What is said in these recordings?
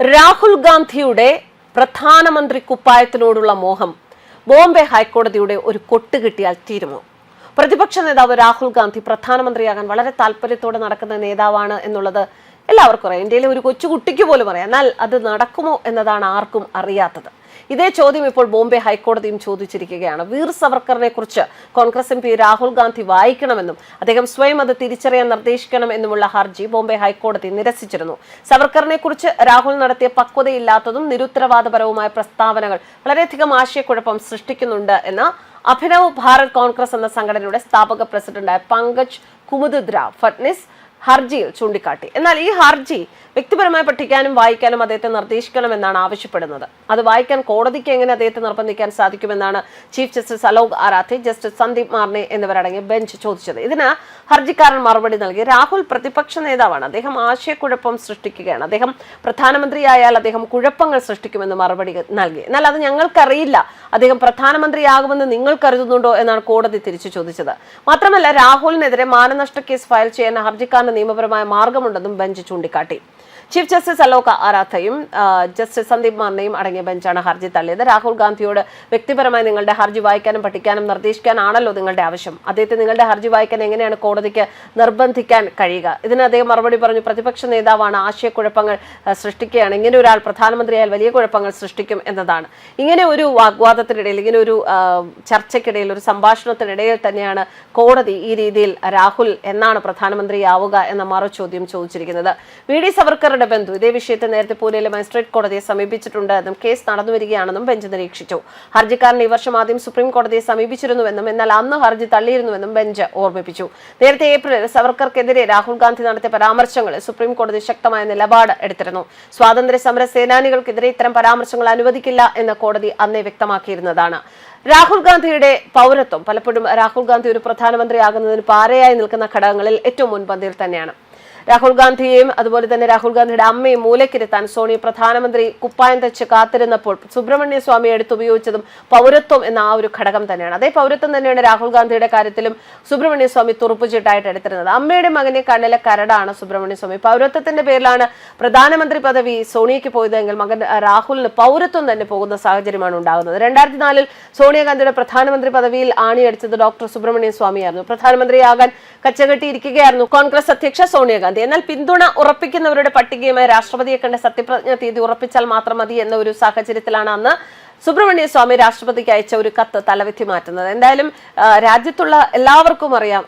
രാഹുൽ ഗാന്ധിയുടെ പ്രധാനമന്ത്രി കുപ്പായത്തിനോടുള്ള മോഹം ബോംബെ ഹൈക്കോടതിയുടെ ഒരു കൊട്ട് കിട്ടിയാൽ തീരുമോ? പ്രതിപക്ഷ നേതാവ് രാഹുൽ ഗാന്ധി പ്രധാനമന്ത്രിയാകാൻ വളരെ താല്പര്യത്തോടെ നടക്കുന്ന നേതാവാണ് എന്നുള്ളത് എല്ലാവർക്കും അറിയാം. ഇന്ത്യയിലെ ഒരു കൊച്ചുകുട്ടിക്ക് പോലും അറിയാം. എന്നാൽ അത് നടക്കുമോ എന്നതാണ് ആർക്കും അറിയാത്തത്. ഇതേ ചോദ്യം ഇപ്പോൾ ബോംബെ ഹൈക്കോടതിയും ചോദിച്ചിരിക്കുകയാണ്. വീർ സവർക്കറിനെ കുറിച്ച് കോൺഗ്രസ് എം പി രാഹുൽ ഗാന്ധി വായിക്കണമെന്നും അദ്ദേഹം സ്വയം അത് തിരിച്ചറിയാൻ നിർദ്ദേശിക്കണം എന്നുമുള്ള ഹർജി ബോംബെ ഹൈക്കോടതി നിരസിച്ചിരുന്നു. സവർക്കറിനെ കുറിച്ച് രാഹുൽ നടത്തിയ പക്വതയില്ലാത്തതും നിരുത്തരവാദപരവുമായ പ്രസ്താവനകൾ വളരെയധികം ആശയക്കുഴപ്പം സൃഷ്ടിക്കുന്നുണ്ട് എന്ന് അഭിനവ് ഭാരത് കോൺഗ്രസ് എന്ന സംഘടനയുടെ സ്ഥാപക പ്രസിഡന്റായ പങ്കജ് കുമുദ്ര ഫട്നിസ് ഹർജിയിൽ ചൂണ്ടിക്കാട്ടി. എന്നാൽ ഈ ഹർജി വ്യക്തിപരമായി പഠിക്കാനും വായിക്കാനും അദ്ദേഹത്തെ നിർദ്ദേശിക്കണമെന്നാണ് ആവശ്യപ്പെടുന്നത്. അത് വായിക്കാൻ കോടതിക്ക് എങ്ങനെ അദ്ദേഹത്തെ നിർബന്ധിക്കാൻ സാധിക്കുമെന്നാണ് chief justice Alok Aradhe justice Sandeep Marne എന്നിവരടങ്ങിയ ബെഞ്ച് ചോദിച്ചത്. ഇതിന് ഹർജിക്കാരൻ മറുപടി നൽകി. രാഹുൽ പ്രതിപക്ഷ നേതാവാണ്. അദ്ദേഹം ആശയക്കുഴപ്പം സൃഷ്ടിക്കുകയാണ്. അദ്ദേഹം പ്രധാനമന്ത്രിയായാൽ അദ്ദേഹം കുഴപ്പങ്ങൾ സൃഷ്ടിക്കുമെന്ന് മറുപടി നൽകി. എന്നാൽ അത് ഞങ്ങൾക്കറിയില്ല. അദ്ദേഹം പ്രധാനമന്ത്രിയാകുമെന്ന് നിങ്ങൾ കരുതുന്നുണ്ടോ എന്നാണ് കോടതി തിരിച്ചു ചോദിച്ചത്. മാത്രമല്ല രാഹുലിനെതിരെ മാനനഷ്ട കേസ് ഫയൽ ചെയ്യാൻ ഹർജിക്കാരന് നിയമപരമായ മാർഗമുണ്ടെന്നും ബെഞ്ച് ചൂണ്ടിക്കാട്ടി. ചീഫ് ജസ്റ്റിസ് അലോക ആരാധയും ജസ്റ്റിസ് സന്ദീപ് മാർണയും അടങ്ങിയ ബെഞ്ചാണ് ഹർജി തള്ളിയത്. രാഹുൽ ഗാന്ധിയോട് വ്യക്തിപരമായി നിങ്ങളുടെ ഹർജി വായിക്കാനും പഠിക്കാനും നിർദ്ദേശിക്കാനാണല്ലോ നിങ്ങളുടെ ആവശ്യം. അദ്ദേഹത്തെ നിങ്ങളുടെ ഹർജി വായിക്കാൻ എങ്ങനെയാണ് കോടതിക്ക് നിർബന്ധിക്കാൻ കഴിയുക? ഇതിന് അദ്ദേഹം മറുപടി പറഞ്ഞു പ്രതിപക്ഷ നേതാവാണ് ആശയക്കുഴപ്പങ്ങൾ സൃഷ്ടിക്കുകയാണ്. ഇങ്ങനെ ഒരാൾ പ്രധാനമന്ത്രിയായാൽ വലിയ കുഴപ്പങ്ങൾ സൃഷ്ടിക്കും എന്നതാണ്. ഇങ്ങനെ ഒരു വാഗ്വാദത്തിനിടയിൽ ഇങ്ങനെ ഒരു ചർച്ചയ്ക്കിടയിൽ ഒരു സംഭാഷണത്തിനിടയിൽ തന്നെയാണ് കോടതി ഈ രീതിയിൽ രാഹുൽ എന്നാണ് പ്രധാനമന്ത്രിയാവുക എന്ന മറു ചോദ്യം ചോദിച്ചിരിക്കുന്നത്. വി ഡി സവർക്കറുടെ ബന്ധു ഇതേ വിഷയത്തിൽ നേരത്തെ പൂനെയിലെ മജിസ്ട്രേറ്റ് കോടതിയെ സമീപിച്ചിട്ടുണ്ട് എന്നും കേസ് നടന്നു വരികയാണെന്നും ബെഞ്ച് നിരീക്ഷിച്ചു. ഹർജിക്കാരൻ ഈ വർഷം ആദ്യം സുപ്രീം കോടതിയെ സമീപിച്ചിരുന്നുവെന്നും എന്നാൽ അന്ന് ഹർജി തള്ളിയിരുന്നുവെന്നും ബെഞ്ച് ഓർമ്മിപ്പിച്ചു. നേരത്തെ ഏപ്രിലിൽ സവർക്കർക്കെതിരെ രാഹുൽ ഗാന്ധി നടത്തിയ പരാമർശങ്ങളിൽ സുപ്രീം കോടതി ശക്തമായ നിലപാട് എടുത്തിരുന്നു. സ്വാതന്ത്ര്യ സമര സേനാനികൾക്കെതിരെ ഇത്തരം പരാമർശങ്ങൾ അനുവദിക്കില്ല എന്ന് കോടതി അന്നേ വ്യക്തമാക്കിയിരുന്നതാണ്. രാഹുൽ ഗാന്ധിയുടെ പൗരത്വം പലപ്പോഴും രാഹുൽ ഗാന്ധി ഒരു പ്രധാനമന്ത്രിയാകുന്നതിന് പാരയായി നിൽക്കുന്ന ഘടകങ്ങളിൽ ഏറ്റവും മുൻപന്തിയിൽ തന്നെയാണ്. രാഹുൽ ഗാന്ധിയെയും അതുപോലെ തന്നെ രാഹുൽ ഗാന്ധിയുടെ അമ്മയും മൂലക്കിരുത്താൻ സോണി പ്രധാനമന്ത്രി കുപ്പായം തെച്ച് കാത്തിരുന്നപ്പോൾ സുബ്രഹ്മണ്യ സ്വാമി എടുത്തുപയോഗിച്ചതും പൗരത്വം എന്ന ആ ഒരു ഘടകം തന്നെയാണ്. അതേ പൗരത്വം തന്നെയാണ് രാഹുൽ ഗാന്ധിയുടെ കാര്യത്തിലും സുബ്രഹ്മണ്യ സ്വാമി തുറപ്പുചീട്ടായിട്ട് എടുത്തിരുന്നത്. അമ്മയുടെ മകനെ കണ്ണിലെ കരടാണ് സുബ്രഹ്മണ്യ സ്വാമി. പൗരത്വത്തിന്റെ പേരിലാണ് പ്രധാനമന്ത്രി പദവി സോണിയയ്ക്ക് പോയതെങ്കിൽ മകൻ രാഹുലിന് പൗരത്വം തന്നെ പോകുന്ന സാഹചര്യമാണ് ഉണ്ടാകുന്നത്. രണ്ടായിരത്തി നാലിൽ സോണിയാഗാന്ധിയുടെ പ്രധാനമന്ത്രി പദവിയിൽ ആണിയടിച്ചത് ഡോക്ടർ സുബ്രഹ്മണ്യ സ്വാമിയായിരുന്നു. പ്രധാനമന്ത്രിയാകാൻ കച്ചകെട്ടിയിരിക്കുകയായിരുന്നു കോൺഗ്രസ് അധ്യക്ഷ സോണിയാഗാന്ധി എന്നാൽ പിന്തുണ ഉറപ്പിക്കുന്നവരുടെ പട്ടികയുമായി രാഷ്ട്രപതിയെ കണ്ട് സത്യപ്രതിജ്ഞ തീയതി ഉറപ്പിച്ചാൽ മാത്രം മതി എന്ന ഒരു സാഹചര്യത്തിലാണ് അന്ന് സുബ്രഹ്മണ്യ സ്വാമി രാഷ്ട്രപതിക്ക് അയച്ച ഒരു കത്ത് തലവെത്തി മാറ്റുന്നത്. എന്തായാലും രാജ്യത്തുള്ള എല്ലാവർക്കും അറിയാം.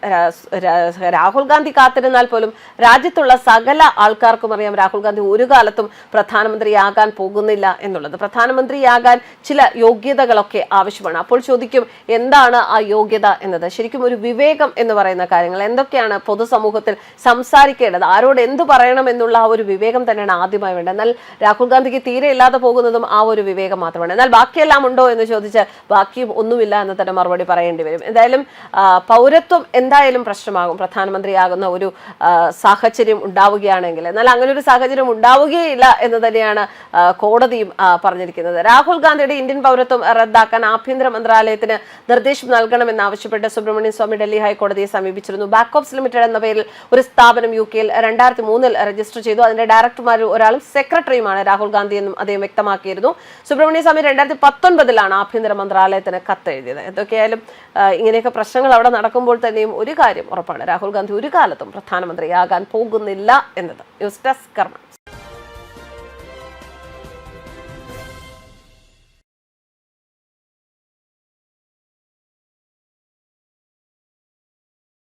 രാഹുൽ ഗാന്ധി കാത്തിരുന്നാൽ പോലും രാജ്യത്തുള്ള സകല ആൾക്കാർക്കും അറിയാം രാഹുൽ ഗാന്ധി ഒരു കാലത്തും പ്രധാനമന്ത്രിയാകാൻ പോകുന്നില്ല എന്നുള്ളത്. പ്രധാനമന്ത്രിയാകാൻ ചില യോഗ്യതകളൊക്കെ ആവശ്യമാണ്. അപ്പോൾ ചോദിക്കും എന്താണ് ആ യോഗ്യത എന്നത്? ശരിക്കും ഒരു വിവേകം എന്ന് പറയുന്ന കാര്യങ്ങൾ. എന്തൊക്കെയാണ് പൊതുസമൂഹത്തിൽ സംസാരിക്കേണ്ടത്? ആരോട് എന്ത് പറയണം എന്നുള്ള ആ ഒരു വിവേകം തന്നെയാണ് ആദ്യമായി വേണ്ടത്. എന്നാൽ രാഹുൽ ഗാന്ധിക്ക് തീരെ ഇല്ലാതെ പോകുന്നതും ആ ഒരു വിവേകം മാത്രമാണ്. എന്നാൽ ബാക്കിയെല്ലാം ഉണ്ടോ എന്ന് ചോദിച്ചാൽ ബാക്കി ഒന്നുമില്ല എന്ന് തന്നെ മറുപടി പറയേണ്ടി വരും. എന്തായാലും പൗരത്വം എന്തായാലും പ്രശ്നമാകും. പ്രധാനമന്ത്രിയാകുന്ന ഒരു സാഹചര്യം ഉണ്ടാവുകയാണെങ്കിൽ എന്നാൽ അങ്ങനെ ഒരു സാഹചര്യം ഉണ്ടാവുകയില്ല എന്ന് തന്നെയാണ് കോടതിയും പറഞ്ഞിരിക്കുന്നത്. രാഹുൽ ഗാന്ധിയുടെ ഇന്ത്യൻ പൗരത്വം റദ്ദാക്കാൻ ആഭ്യന്തര മന്ത്രാലയത്തിന് നിർദ്ദേശം നൽകണമെന്നാവശ്യപ്പെട്ട് സുബ്രഹ്മണ്യ സ്വാമി ഡൽഹി ഹൈക്കോടതിയെ സമീപിച്ചിരുന്നു. ബാക്കോപ്സ് ലിമിറ്റഡ് എന്ന പേരിൽ ഒരു സ്ഥാപനം യു കെയിൽ രണ്ടായിരത്തി മൂന്നിൽ രജിസ്റ്റർ ചെയ്തു. അതിന്റെ ഡയറക്ടർമാരിൽ ഒരാളും സെക്രട്ടറിയുമാണ് രാഹുൽ ഗാന്ധി എന്നും അദ്ദേഹം വ്യക്തമാക്കിയിരുന്നു. സുബ്രഹ്മണ്യ സ്വാമി രണ്ടായിരത്തി പത്തൊൻപതിലാണ് ആഭ്യന്തര മന്ത്രാലയത്തിന് കത്തെഴുതിയത്. എന്തൊക്കെയായാലും ഇങ്ങനെയൊക്കെ പ്രശ്നങ്ങൾ അവിടെ നടക്കുമ്പോൾ തന്നെയും ഒരു കാര്യം ഉറപ്പാണ്. രാഹുൽ ഗാന്ധി ഒരു കാലത്തും പ്രധാനമന്ത്രിയാകാൻ പോകുന്നില്ല എന്നത്. ന്യൂസ് ഡെസ്ക് കർമ്മ